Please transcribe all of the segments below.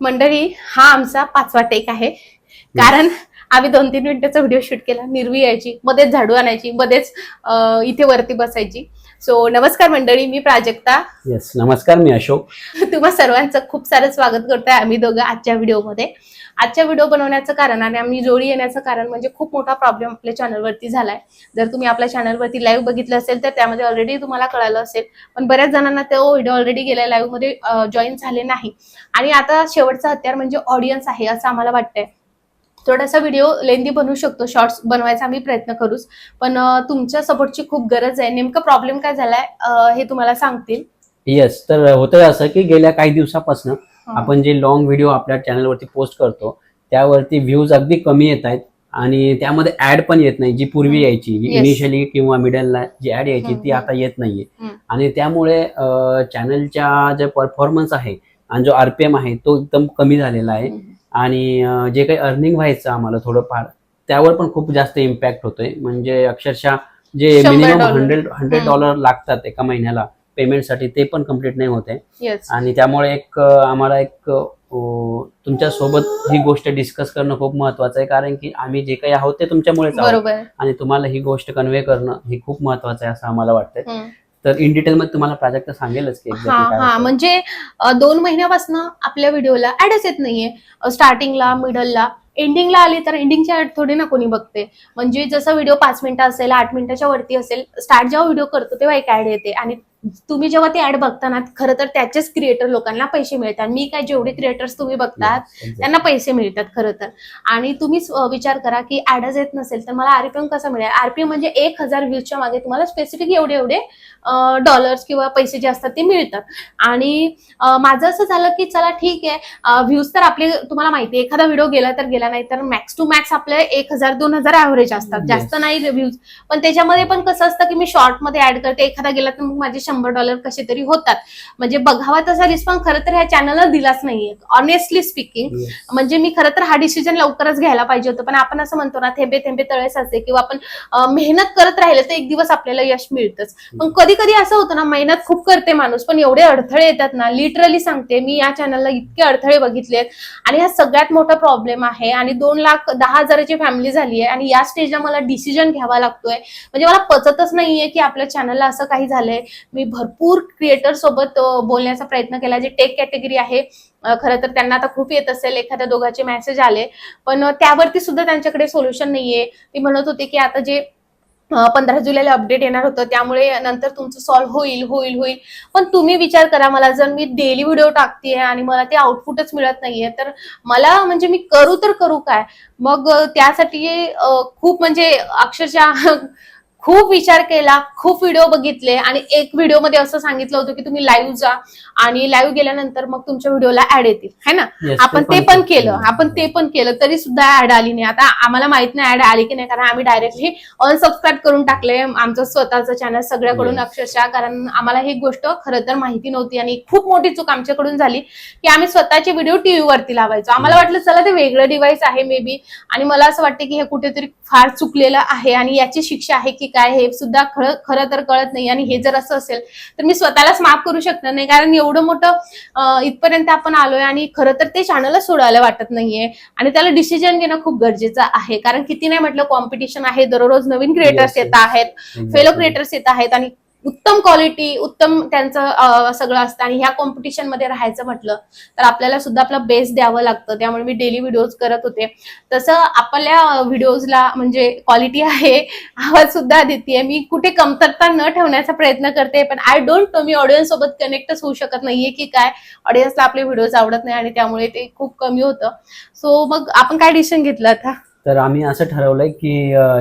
मंडळी हा आमचा पाचवा टेक आहे. कारण आम्ही दोन तीन मिनिटाचा व्हिडिओ शूट केला. निर्वी यायची मध्येच झाडू आणायची मध्येच इथे वरती बसायची. सो नमस्कार मंडळी मी प्राजक्ता. येस नमस्कार मी अशोक. तुम्हा सर्वांचं खूप सारं स्वागत करतोय आम्ही दोघं आजच्या व्हिडिओमध्ये. आजच्या व्हिडिओ बनवण्याचं कारण आणि आम्ही जोडी येण्याचं कारण म्हणजे खूप मोठा प्रॉब्लेम आपल्या चॅनलवरती झालाय. जर तुम्ही आपल्या चॅनलवरती लाईव्ह बघितलं असेल तर त्यामध्ये ऑलरेडी तुम्हाला कळालं असेल. पण बऱ्याच जणांना तो व्हिडिओ ऑलरेडी गेलाय लाईव्हमध्ये जॉईन झाले नाही. आणि आता शेवटचा हत्यार म्हणजे ऑडियन्स आहे असं आम्हाला वाटतंय. थोडासा व्हिडिओ लेंदी बनवू शकतो. शॉर्ट्स बनवायचा आम्ही प्रयत्न करूच. पण तुमच्या सपोर्टची खूप गरज आहे. नेमकं प्रॉब्लेम काय झालाय हे तुम्हाला सांगतील. येस तर होतंय असं की गेल्या काही दिवसापासून आपण जे लॉंग व्हिडिओ आपल्या चॅनलवरती पोस्ट करतो त्यावरती व्ह्यूज अगदी कमी येत आहेत. आणि त्यामध्ये ऍड पण येत नाही. जी पूर्वी. यायची. इनिशियली किंवा मिडलला जी ऍड यायची ती. आता येत नाहीये. आणि त्यामुळे चॅनलच्या जे परफॉर्मन्स आहे आणि जो आरपीएम आहे तो एकदम कमी झालेला आहे. आणि जे काही अर्निंग व्हायचं आम्हाला थोडंफार त्यावर पण खूप जास्त इम्पॅक्ट होतोय. म्हणजे अक्षरशः जे मिनिमम. Hundred hundred. डॉलर लागतात एका महिन्याला पेमेंटसाठी ते पण कंप्लीट नाही होते आणि त्यामुळे एक आम्हाला एक तुमच्यासोबत ही गोष्ट डिस्कस करणं खूप महत्वाचं आहे. कारण की आम्ही जे काही आहोत ते तुमच्यामुळेच आहोत. आणि तुम्हाला ही गोष्ट कन्व्हे करणं हे खूप महत्वाचं आहे असं आम्हाला वाटतंय. तर इन डिटेल मध्ये तुम्हाला प्राजक्त सांगेलच की हा काय हा. म्हणजे अ, दोन महिन्यापासून आपल्या व्हिडिओला ऍडच येत नाहीये. स्टार्टिंगला मिडलला एंडिंगला आली तर एंडिंगच्या ऍड थोडी ना कोणी बघते. म्हणजे जसं व्हिडिओ पाच मिनिटं असेल आठ मिनिटाच्या वरती असेल स्टार्ट जेव्हा व्हिडिओ करतो तेव्हा एक ऍड येते. आणि तुम्ही जेव्हा ती ऍड बघताना खरं तर त्याचेच क्रिएटर लोकांना पैसे मिळतात. मी काय जेवढे क्रिएटर्स तुम्ही बघतात. त्यांना पैसे मिळतात खरं तर. आणि तुम्हीच विचार करा की ऍडच येत नसेल तर मला आरपीएम कसा मिळेल? आरपीएम म्हणजे एक हजार व्ह्यूजच्या मागे तुम्हाला स्पेसिफिक एवढे एवढे डॉलर्स किंवा पैसे जे असतात ते मिळतात. आणि माझं असं झालं की चला ठीक आहे व्ह्यूज तर आपले तुम्हाला माहिती एखादा व्हिडिओ गेला तर गेला नाही तर मॅक्स टू मॅक्स आपले एक हजार दोन हजार ऍव्हरेज असतात. जास्त नाही व्ह्यूज पण त्याच्यामध्ये पण कसं असतं की मी शॉर्टमध्ये ऍड करते एखादा गेला तर मग माझे शंभर डॉलर कसे तरी होतात. म्हणजे बघावा तसा रिस्पॉन्स खरं तर ह्या चॅनलला दिलाच नाहीये. Honestly speaking. म्हणजे मी खरं तर हा डिसिजन लवकरच घ्यायला पाहिजे होतं. पण आपण असं म्हणतो ना थेंबे थेंबे तळे साचे किंवा आपण मेहनत करत राहिलं तर एक दिवस आपल्याला यश मिळतच. पण कधी कधी असं होतं ना मेहनत खूप करते माणूस पण एवढे अडथळे येतात ना लिटरली सांगते मी या चॅनलला इतके अडथळे बघितलेत. आणि हा सगळ्यात मोठा प्रॉब्लेम आहे. आणि दोन लाख दहा हजाराची फॅमिली झाली आहे आणि या स्टेजला मला डिसिजन घ्यावा लागतोय. म्हणजे मला पचतच नाहीये की आपल्या चॅनलला असं काही झालंय. मी भरपूर क्रिएटर सोबत बोलण्याचा प्रयत्न केला. जे टेक कॅटेगरी आहे खरं तर त्यांना आता खूप येत असेल. एखाद्या दोघांचे मेसेज आले. पण त्यावरती सुद्धा त्यांच्याकडे सोल्युशन नाहीये. ती म्हणत होते की आता जे पंधरा जुलैला अपडेट येणार होतं त्यामुळे नंतर तुमचं सॉल्व्ह होईल होईल होईल. पण तुम्ही विचार करा मला जर मी डेली व्हिडिओ टाकतेय आणि मला ते आउटपुटच मिळत नाहीये तर मला म्हणजे मी करू तर करू काय? मग त्यासाठी खूप म्हणजे अक्षरशः खूप विचार केला खूप व्हिडिओ बघितले आणि एक व्हिडिओमध्ये असं सांगितलं होतं की तुम्ही लाईव्ह जा आणि लाईव्ह गेल्यानंतर मग तुमच्या व्हिडिओला ऍड येतील. है ना? Yes, आपण ते पण केलं आपण ते पण केलं तरी सुद्धा ऍड आली नाही. आता आम्हाला माहीत नाही ऍड आली की नाही कारण आम्ही डायरेक्टली अनसबस्क्राईब करून टाकले. आमचं स्वतःचं चॅनल सगळ्याकडून. अक्षरशः कारण आम्हाला ही गोष्ट खरं तर माहिती नव्हती आणि खूप मोठी चूक आमच्याकडून झाली की आम्ही स्वतःचे व्हिडिओ टीव्ही वरती लावायचो. आम्हाला वाटलं चला ते वेगळं डिव्हाइस आहे मे बी आणि मला असं वाटतं की हे कुठेतरी फार चुकलेलं आहे आणि याची शिक्षा आहे की काय हे सुद्धा खरं खरं तर कळत नाही. आणि हे जर असं असेल तर मी स्वतःलाच माफ करू शकणार नाही. कारण एवढं मोठं इथपर्यंत आपण आलोय आणि खरं तर ते चॅनलच सोडायला वाटत नाहीये. आणि त्याला डिसिजन घेणं खूप गरजेचं आहे. कारण किती नाही म्हटलं कॉम्पिटिशन आहे. दररोज नवीन क्रिएटर्स. येत आहेत. फेलो क्रिएटर्स येत आहेत. आणि उत्तम क्वालिटी उत्तम त्यांचं सगळं असतं. आणि ह्या कॉम्पिटिशनमध्ये राहायचं म्हटलं तर आपल्याला सुद्धा आपला बेस्ट द्यावं लागतं. त्यामुळे मी डेली व्हिडिओज करत होते. तसं आपल्या व्हिडिओजला म्हणजे क्वालिटी आहे आवाज सुद्धा देते मी कुठे कमतरता न ठेवण्याचा प्रयत्न करते पण आय डोंट नो मी ऑडियन्स सोबत कनेक्टच होऊ शकत नाहीये की काय. ऑडियन्सला आपले व्हिडिओज आवडत नाही आणि त्यामुळे ते खूप कमी होतं. सो मग आपण काय डिसिजन घेतलं आता? तर आम्ही असं ठरवलंय की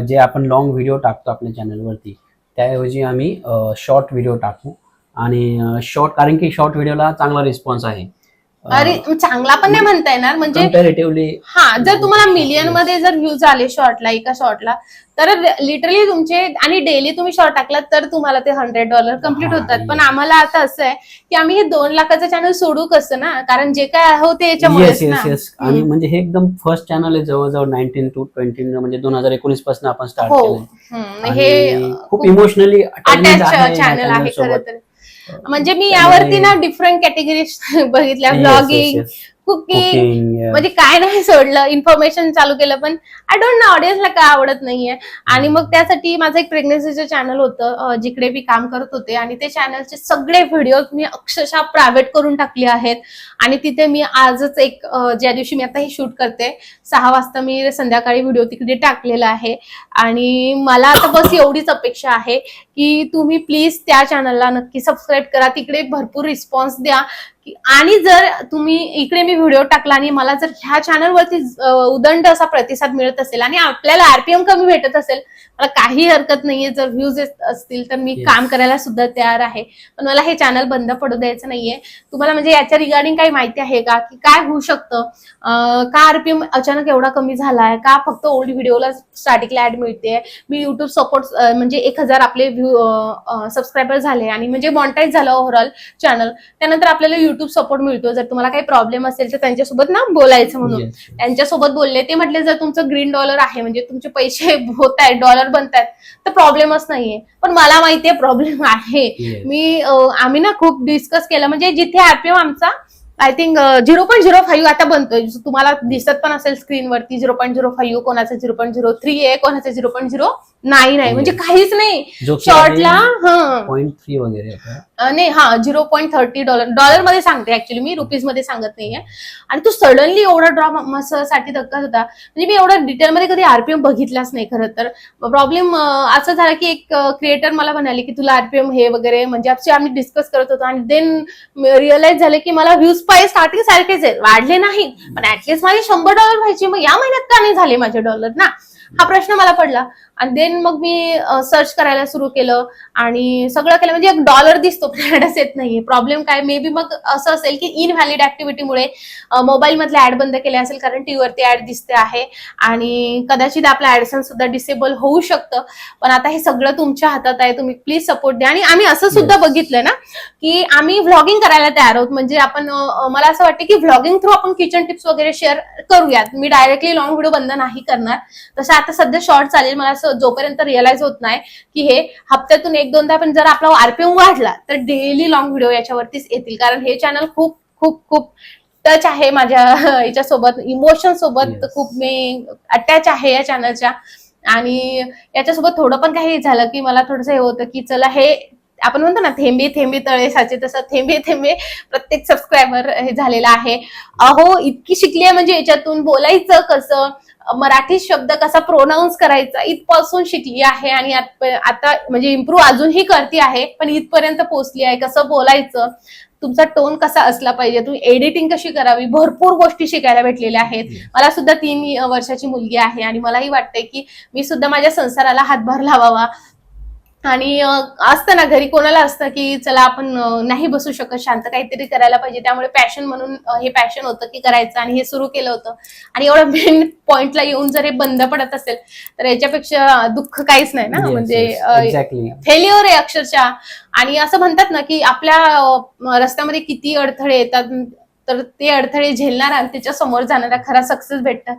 जे आपण लॉंग व्हिडिओ टाकतो आपल्या चॅनलवरती त्याऐवजी आम्ही शॉर्ट व्हिडिओ टाकू. आणि शॉर्ट कारण की शॉर्ट व्हिडिओला चांगला रिस्पॉन्स आहे. अरे चांगला पण नाही म्हणता येणार म्हणजे कम्पॅरेटिव्हली हा जर तुम्हाला मिलियनमध्ये जर व्ह्यूज आले शॉर्टला एका शॉर्टला तर लिटरली तुमचे आणि डेली तुम्ही शॉर्ट टाकलात तर तुम्हाला ते हंड्रेड डॉलर कंप्लीट हा, होतात. पण. आम्हाला आता असं आहे की आम्ही हे दोन लाखाचं चॅनल सोडू कसं ना कारण जे काय आहे ते येस याच्यामुळेच येस ना. येस आणि म्हणजे हे एकदम फर्स्ट चॅनल आहे जवळजवळ नाईन्टीन टू ट्वेंटी म्हणजे दोन हजार एकोणीसपासून आपण स्टार्ट हो. केलं हे खूप इमोशनली अटॅच चॅनल आहे खरं तर. म्हणजे मी यावरती ना डिफरंट कॅटेगरी बघितल्या. ब्लॉगिंग कुकिंग म्हणजे काय नाही सोडलं. इन्फॉर्मेशन चालू केलं पण आय डोंट नो ऑडियन्सला काय आवडत नाहीये. आणि मग त्यासाठी माझं एक प्रेग्नन्सीचं चॅनल होतं अं, जिकडे मी काम करत होते. आणि ते चॅनलचे सगळे व्हिडिओ मी अक्षरशः प्रायव्हेट करून टाकले आहेत. आणि तिथे मी आजच एक अं, ज्या दिवशी मी आता हे शूट करते सहा वाजता मी संध्याकाळी व्हिडिओ तिकडे टाकलेला आहे. आणि मला आता बस एवढीच अपेक्षा आहे की तुम्ही प्लीज त्या चॅनलला नक्की सबस्क्राईब करा. तिकडे भरपूर रिस्पॉन्स द्या. आणि जर तुम्ही इकडे मी व्हिडिओ टाकला आणि मला जर ह्या चॅनलवरती उदंड असा प्रतिसाद मिळत असेल आणि आपल्याला आरपीएम कमी भेटत असेल मला काही हरकत नाहीये. जर व्ह्यूज असतील तर मी Yes. काम करायला सुद्धा तयार आहे. पण मला हे चॅनल बंद पडू द्यायचं नाहीये. तुम्हाला म्हणजे याच्या रिगार्डिंग काही माहिती आहे का? की काय होऊ शकतं? का आरपीएम अचानक एवढा कमी झालाय? का फक्त ओल्ड व्हिडिओला स्टार्टिंगला ऍड मिळते? मी युट्यूब सपोर्ट म्हणजे एक हजार आपले व्ह्यू सबस्क्रायबर झाले आणि म्हणजे मॉनिटाईज झालं ओव्हरऑल चॅनल त्यानंतर आपल्याला युट्यूब सपोर्ट मिळतो जर तुम्हाला काही प्रॉब्लेम असेल तर त्यांच्यासोबत ना बोलायचं म्हणून. त्यांच्यासोबत बोलले ते म्हटले जर तुमचं ग्रीन डॉलर आहे म्हणजे तुमचे पैसे होत आहेत डॉलर बनतात तर प्रॉब्लेमच नाहीये. पण मला माहितीये प्रॉब्लेम आहे. मी आम्ही ना खूप डिस्कस केलं. म्हणजे जिथे आरपीएम आमचा I think zero point zero five आता बनतोय. तुम्हाला दिसत पण असेल स्क्रीनवरती झिरो पॉईंट झिरो फाईव्ह कोणाचं झिरो पॉईंट झिरो थ्री आहे कोणाचं झिरो पॉईंट झिरो नाईन आहे म्हणजे Yes. काहीच नाही. शॉर्टला हा. पॉईंट थ्री वगैरे नाही हा झिरो पॉईंट थर्टी डॉलर डॉलरमध्ये सांगते ऍक्च्युली मी रुपीजमध्ये सांगत नाहीये. आणि तो सडनली एवढा ड्रॉपसाठी धक्का होता. म्हणजे मी एवढा डिटेलमध्ये कधी आरपीएम बघितलाच नाही खरं तर. प्रॉब्लेम असं झाला की एक क्रिएटर मला म्हणाले की तुला आरपीएम हे वगैरे म्हणजे आम्ही डिस्कस करत होतो आणि देन रिअलाइज झालं की मला व्ह्यूज पाहिजे स्टार्टिंग सारखेच आहेत. वाढले नाही. पण ऍटलीस्ट माझे शंभर डॉलर व्हायचे. मग या महिन्यात का नाही झाले माझे डॉलर ना? हा प्रश्न मला पडला. आणि देन मग मी सर्च करायला सुरू केलं आणि सगळं केलं. म्हणजे एक डॉलर दिसतो ऍडच येत नाही प्रॉब्लेम काय? मे बी मग असं असेल की इनव्हॅलिड ऍक्टिव्हिटीमुळे मोबाईल मधले ऍड बंद केले असेल कारण टीव्हीवरती ऍड दिसते आहे आणि कदाचित आपलं ऍडसन सुद्धा डिसेबल होऊ शकतं. पण आता हे सगळं तुमच्या हातात आहे. तुम्ही प्लीज सपोर्ट द्या. आणि आम्ही असं सुद्धा. बघितलं ना की आम्ही व्लॉगिंग करायला तयार आहोत. म्हणजे आपण मला असं वाटतं की व्लॉगिंग थ्रू आपण किचन टिप्स वगैरे शेअर करूयात. मी डायरेक्टली लॉंग व्हिडिओ बंद नाही करणार. तसं आता सध्या शॉर्ट चालेल. मला असं जोपर्यंत रिअलाइज होत नाही की हे हप्त्यातून एक दोनदा पण जर आपला आरपीएम वाढला तर डेली लॉंग व्हिडिओ याच्यावरतीच येतील. कारण हे चॅनल खूप खूप खूप टच आहे माझ्या याच्यासोबत. इमोशन सोबत. खूप मी अटॅच आहे या चॅनलच्या आणि याच्यासोबत थोडं पण काही झालं की मला थोडंसं हे होतं की चला हे आपण म्हणतो ना थेंबे थेंबे तळे साचे तसं थेंबे थेंबे प्रत्येक सबस्क्रायबर हे झालेला आहे. अहो इतकी शिकली आहे म्हणजे याच्यातून बोलायचं कसं? मराठी शब्द कसा प्रोनाऊन्स करायचा? इथपासून शिकली आहे आणि आत- म्हणजे इम्प्रूव्ह अजूनही करते आहे पण इथपर्यंत पोहोचली आहे. कसं बोलायचं? तुमचा टोन कसा असला पाहिजे? तुम्ही एडिटिंग कशी करावी? भरपूर गोष्टी शिकायला भेटलेल्या आहेत. मला सुद्धा तीन वर्षाची मुलगी आहे आणि मलाही वाटतंय की मी सुद्धा माझ्या संसाराला हातभार लावावा. आणि असतं ना घरी कोणाला असतं की चला आपण नाही बसू शकत शांत काहीतरी करायला पाहिजे. त्यामुळे पॅशन म्हणून हे पॅशन होतं की करायचं आणि हे सुरू केलं होतं. आणि एवढं मेन पॉइंटला येऊन जर हे बंद पडत असेल तर याच्यापेक्षा दुःख काहीच नाही ना? म्हणजे फेल्युअर आहे अक्षरशः. आणि असं म्हणतात ना की आपल्या रस्त्यामध्ये किती अडथळे येतात तर ते अडथळे झेलणारा आणि त्याच्यासमोर जाणारा खरा सक्सेस भेटतात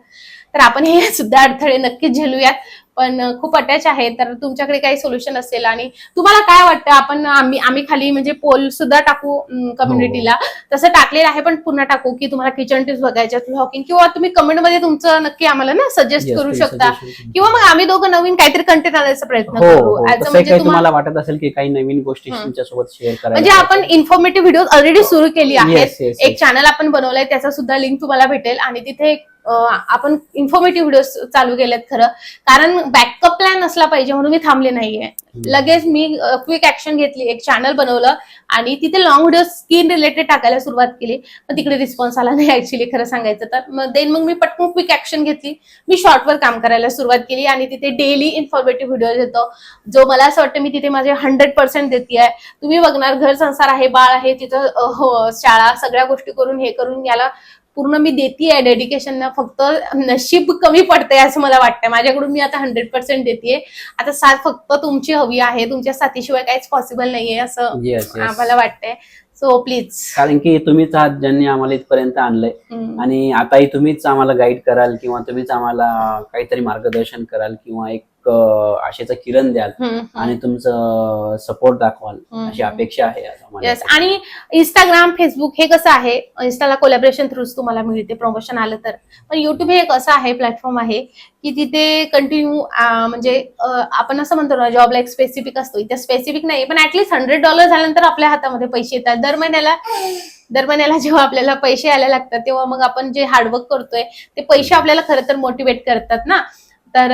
तर आपण हे सुद्धा अडथळे नक्कीच झेलूयात. पण खूप अटॅच आहे तर तुमच्याकडे काही सोल्युशन असेल आणि तुम्हाला काय वाटतं? आपण आम्ही आम्ही खाली म्हणजे पोल सुद्धा टाकू कम्युनिटीला तसं टाकलेलं आहे पण पुन्हा टाकू की तुम्हाला किचन टिप्स बघायच्या व्लॉगिंग किंवा तुम्ही कमेंटमध्ये तुमचं नक्की आम्हाला ना सजेस्ट करू शकता. किंवा मग आम्ही दोघं नवीन काहीतरी कंटेंट आणायचा प्रयत्न हो करू. हो. म्हणजे तुम्हाला वाटत असेल की काही नवीन गोष्टी हं. तुमच्यासोबत शेअर म्हणजे आपण इन्फॉर्मेटिव्ह व्हिडिओ ऑलरेडी सुरू केली आहेत. एक. चॅनल आपण बनवलंय त्याचा सुद्धा लिंक तुम्हाला भेटेल. आणि तिथे आपण इन्फॉर्मेटिव्ह व्हिडिओ चालू केलेत खरं. कारण बॅकअप प्लॅन असला पाहिजे म्हणून मी थांबले नाहीये. लगेच मी क्विक ऍक्शन घेतली एक चॅनल बनवलं आणि तिथे लॉंग व्हिडिओ स्किन रिलेटेड टाकायला सुरुवात केली. पण तिकडे रिस्पॉन्स आला नाही ऍक्च्युली खरं सांगायचं तर. मग देन मग मी पटकन क्विक ऍक्शन घेतली. मी शॉर्टवर काम करायला सुरुवात केली आणि तिथे डेली इन्फॉर्मेटिव्ह व्हिडिओ देतो. जो मला असं वाटतं मी तिथे माझे हंड्रेड पर्सेंट देते आहे तुम्ही बघणार घर संसार आहे बाळ आहे तिथं हो, शाळा सगळ्या गोष्टी करून हे करून याला पूर्ण मी देते डेडिकेशन फक्त नशीब कमी पडतंय असं मला वाटतंय. माझ्याकडून मी आता हंड्रेड पर्सेंट देते आता साथ फक्त तुमची हवी आहे तुमच्या साथीशिवाय काहीच पॉसिबल नाहीये असं येस येस आम्हाला वाटतंय. सो प्लीज कारण की तुम्हीच आहात ज्यांनी आम्हाला इथपर्यंत आणलंय. आणि आताही तुम्हीच आम्हाला गाईड कराल किंवा तुम्हीच आम्हाला काहीतरी मार्गदर्शन कराल किंवा एक एक आशेचा किरण द्याल आणि तुमचं सपोर्ट दाखवाल. अशी अपेक्षा आहे आणि इंस्टाग्राम फेसबुक हे कसं आहे? इन्स्टाला कोलॅबरेशन थ्रूच तुम्हाला मिळते प्रमोशन आलं तर. पण युट्यूब हे एक असं आहे प्लॅटफॉर्म आहे की तिथे कंटिन्यू म्हणजे आपण असं म्हणतो ना जॉबला एक स्पेसिफिक असतो. इथे स्पेसिफिक नाही पण ऍटलीस्ट हंड्रेड डॉलर झाल्यानंतर आपल्या हातामध्ये पैसे येतात. दर महिन्याला दर महिन्याला जेव्हा आपल्याला पैसे यायला लागतात तेव्हा मग आपण जे हार्डवर्क करतोय ते पैसे आपल्याला खरं तर मोटिवेट करतात ना. तर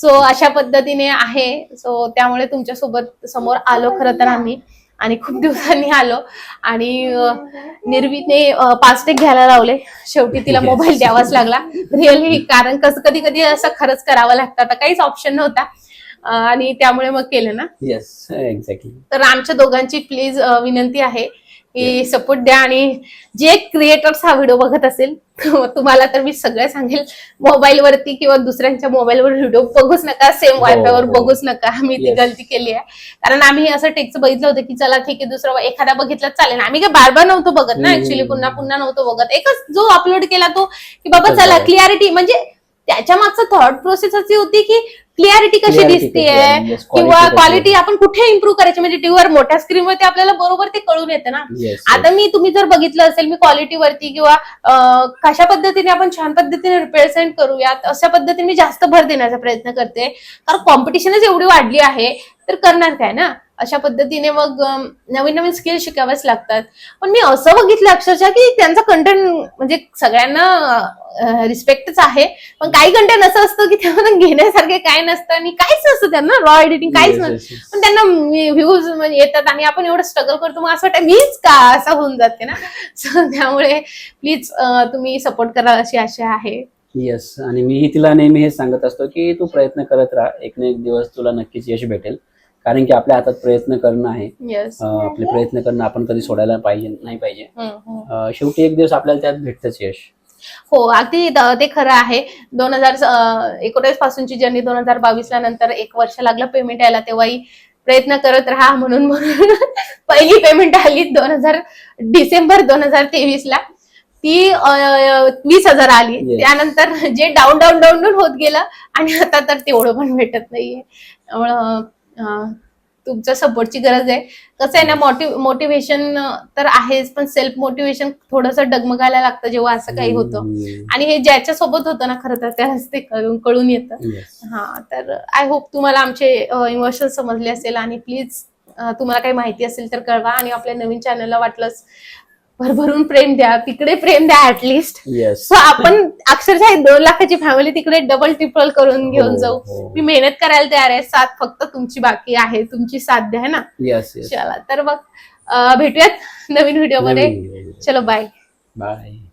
सो अशा पद्धतीने आहे. सो त्यामुळे तुमच्यासोबत समोर आलो खरं तर आम्ही. आणि खूप दिवसांनी आलो. आणि निर्वीने पाच घ्यायला लावले. शेवटी तिला. मोबाईल द्यावाच लागला. रिअली कारण कसं कधी कधी असं खरंच करावं लागतं. आता काहीच ऑप्शन नव्हता. आणि त्यामुळे मग केलं ना? येस एक्झॅक्टली तर आमच्या दोघांची प्लीज विनंती आहे. की सपोर्ट द्या आणि जे क्रिएटर्स हा व्हिडिओ बघत असेल तुम्हाला तर मी सगळं सांगेल मोबाईल वरती किंवा दुसऱ्यांच्या मोबाईलवर व्हिडिओ बघूच नका सेम हो, वायफायवर हो. बघूच नका आम्ही ती. गलती केली आहे कारण आम्ही असं टेक्स्ट बघितलं होतं की चला ठीक आहे दुसरं एखादा बघितलं चालेल आम्ही काय बार बार नव्हतो बघत ना. ऍक्च्युली पुन्हा पुन्हा नव्हतो बघत एकच जो अपलोड केला तो की बाबा चला. क्लिअरिटी म्हणजे त्याच्या मागचं थॉट प्रोसेस अशी होती की क्लिअरिटी कशी Clarity दिसते कशी आहे, yes, किंवा quality कशी क्वालिटी आपण कुठे इम्प्रूव्ह करायची? म्हणजे टीव्हीवर मोठ्या स्क्रीनवरती आपल्याला बरोबर ते कळून येतं ना. आता मी तुम्ही जर बघितलं असेल मी क्वालिटीवरती किंवा अं, कशा पद्धतीने आपण छान पद्धतीने रिप्रेझेंट करूयात अशा पद्धतीने मी जास्त भर देण्याचा प्रयत्न करते. कारण कॉम्पिटिशनच एवढी वाढली आहे तर करणार काय ना? अशा पद्धतीने मग नवीन नवीन स्किल शिकाव्याच लागतात. पण मी असं बघितलं अक्षरशः की त्यांचा कंटेंट म्हणजे सगळ्यांना रिस्पेक्टच आहे. पण काही कंटेंट असं असतं की त्यामधून घेण्यासारखे काय नसतं आणि काहीच नसतं त्यांना. रॉ एडिटिंग काहीच नसतं. पण त्यांना व्ह्यूज म्हणजे येतात आणि आपण एवढं स्ट्रगल करतो. मग असं वाटतं मीच का असं होऊन जाते ना? सो त्यामुळे प्लीज तुम्ही सपोर्ट करा अशी आशा आहे. येस आणि मीही तिला नेहमी हेच सांगत असतो की तू प्रयत्न करत राहा. एक ना एक दिवस तुला नक्कीच यश भेटेल. कारण की आपल्या हातात प्रयत्न करणं आहे. आपले प्रयत्न करणं आपण कधी सोडायला पाहिजे नाही पाहिजे. शेवटी एक दिवस आपल्याला त्यात भेटतच यश. हो अगदी ते खरं आहे. दोन हजार एकोणीस पासूनची जर्नी दोन हजार बावीस ला नंतर एक वर्ष लागलं पेमेंट यायला तेव्हाही प्रयत्न करत राहा म्हणून म्हणून. पहिली पेमेंट आली दोन हजार डिसेंबर दोन हजार तेवीस ला ती वीस हजार आली. Yes. त्यानंतर जे डाऊन डाऊन डाऊन डाऊन होत गेलं आणि आता तर तेवढं पण भेटत नाहीये. त्यामुळं तुमच्या सपोर्टची गरज आहे. कसं आहे ना मोटिव मोटिवेशन तर आहेच पण सेल्फ मोटिवेशन थोडंसं डगमगायला लागतं जेव्हा असं काही होतं. आणि हे ज्याच्या सोबत होतं ना खरं तर त्यालाच ते कळून कळून येतं. हा तर आय होप तुम्हाला आमचे इमोशन समजले असेल आणि प्लीज तुम्हाला काही माहिती असेल तर कळवा आणि आपल्या नवीन चॅनलला वाटलंच भरभरून प्रेम द्या तिकडे प्रेम द्या ऍटलिस्ट. सो आपण अक्षरशः दोन लाखाची फॅमिली तिकडे डबल ट्रिपल करून घेऊन हो, जाऊ हो. मी मेहनत करायला तयार आहे साथ फक्त तुमची बाकी आहे तुमची साध्य आहे ना. चला तर मग भेटूयात नवीन व्हिडिओमध्ये. चलो बाय Bye.